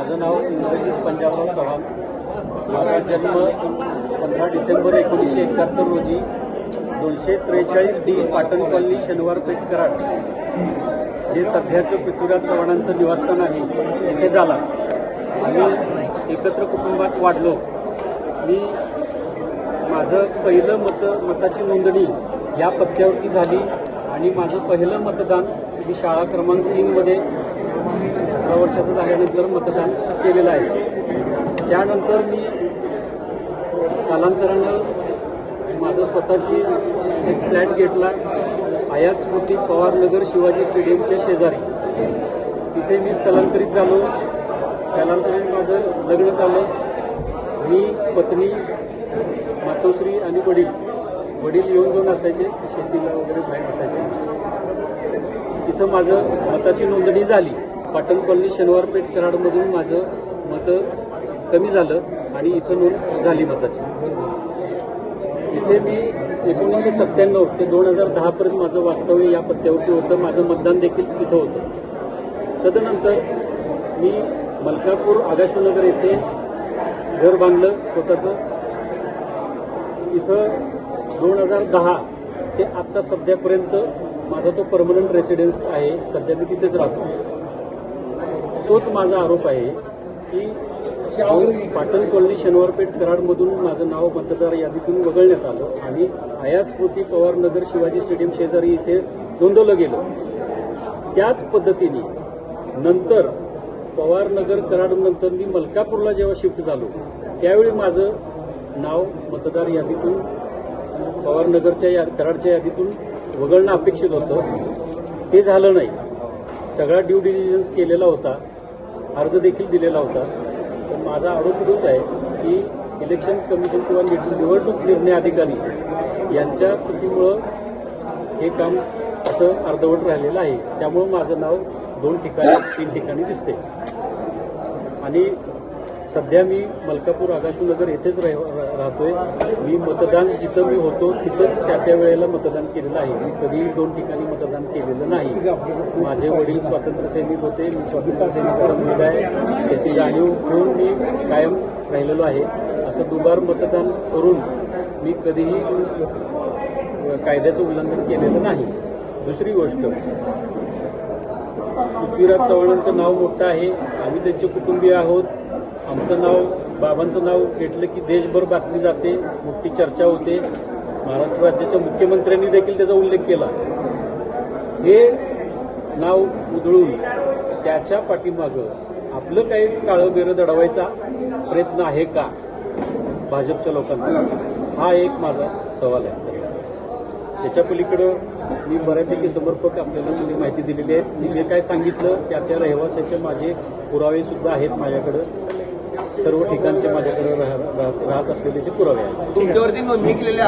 माझं नाव इंद्रजित पंजाबराव चव्हाण. माझा जन्म पंधरा डिसेंबर एकोणीसशे एकाहत्तर रोजी दोनशे त्रेचाळीस डी पाटण कॉलनी शनिवार पेठ कराड जे सध्याचं पृथ्वीराज चव्हाणांचं निवासस्थान आहे तिथे झाला. आम्ही एकत्र कुटुंबात वाढलो. मी माझं पहिलं मत मताची नोंदणी या पत्त्यावरती झाली आणि माझं पहिलं मतदान मी शाळा क्रमांक तीनमध्ये अठरा वर्षाचं झाल्यानंतर मतदान केलेलं आहे. त्यानंतर मी कालांतरानं माझं स्वतःची एक फ्लॅट घेतला आयात स्मृती पवारनगर शिवाजी स्टेडियमच्या शेजारी. तिथे मी स्थलांतरित झालो. कालांतराने माझं लग्न झालं. मी पत्नी मातोश्री आणि वडील. वडील येऊन जाऊन असायचे शेतीला वगैरे बाहेर असायचे तिथं माझं मताची नोंदणी झाली. पाटण कॉलनी शनिवार पेठ कराडमधून माझं मतं कमी झालं आणि इथं नोंद झाली मताची. इथे मी एकोणीसशे सत्त्याण्णव ते दोन हजार दहापर्यंत माझं वास्तव्य या पत्त्यावरती होतं. माझं मतदान देखील तिथं होतं. तदनंतर मी मलकापूर आगाशनगर येथे घर बांधलं स्वतःचं. इथं दोन हजार दहा ते आत्ता सध्यापर्यंत माझा तो परमनंट रेसिडेन्स आहे. सध्या मी तिथेच राहतो. तोच माझा आरोप आहे की पाटण कॉलनी शनिवारपेठ कराडमधून माझं नाव मतदार यादीतून वगळण्यात आलं आणि आयात स्मृती पवार नगर शिवाजी स्टेडियम शेजारी इथे नोंदवलं गेलं. त्याच पद्धतीने नंतर पवार नगर कराडनंतर मी मलकापूरला जेव्हा शिफ्ट झालो त्यावेळी माझं नाव मतदार यादीतून पवारनगरच्या या कराडच्या यादीतून वगळणं अपेक्षित होतं. ते झालं नाही. सगळा ड्यू डिलिजन्स केलेला होता. अर्ज देखील दिलेला होता. पण माझा आरोप तोच आहे की इलेक्शन कमिशन किंवा निवडणूक निर्णय अधिकारी यांच्या चुकीमुळं हे काम असं अर्धवट राहिलेलं आहे. त्यामुळं माझं नाव दोन ठिकाणी तीन ठिकाणी दिसते आणि सध्या मी मलकापूर आकाशनगर येथेच राहतोय. मी मतदान जिथं मी होतो तिथंच त्या त्या वेळेला मतदान केलेलं आहे. मी कधीही दोन ठिकाणी मतदान केलेलं नाही. माझे वडील स्वातंत्र्य सैनिक होते मी स्वातंत्र्य सैनिकाचा मुलगा आहे. त्याची जाणीव घेऊन मी कायम राहिलेलो आहे. असं दुबार मतदान करून मी कधीही कायद्याचं उल्लंघन केलेलं नाही. दुसरी गोष्ट पृथ्वीराज चव्हाणांचं नाव मोठं आहे. आम्ही त्यांचे कुटुंबीय आहोत. आमचं नाव बाबांचं नाव घेतलं की देशभर बातमी जाते मोठी चर्चा होते. महाराष्ट्र राज्याच्या मुख्यमंत्र्यांनी देखील त्याचा उल्लेख केला. हे नाव उधळून त्याच्या पाठीमागं आपलं काही काळं बेरं दडवायचा प्रयत्न आहे का? भाजपच्या लोकांचा. हा एक माझा सवाल आहे. त्याच्या पलीकडं मी बऱ्यापैकी समर्पक आपल्याला सगळी माहिती दिलेली आहे. मी जे काय सांगितलं त्या त्या रहिवासाचे माझे पुरावे सुद्धा आहेत माझ्याकडं. सर्व ठिकाणचे माझ्याकडे राहत असलेले जे पुरावे आहेत. तुमच्यावरती नोंदणी केलेल्या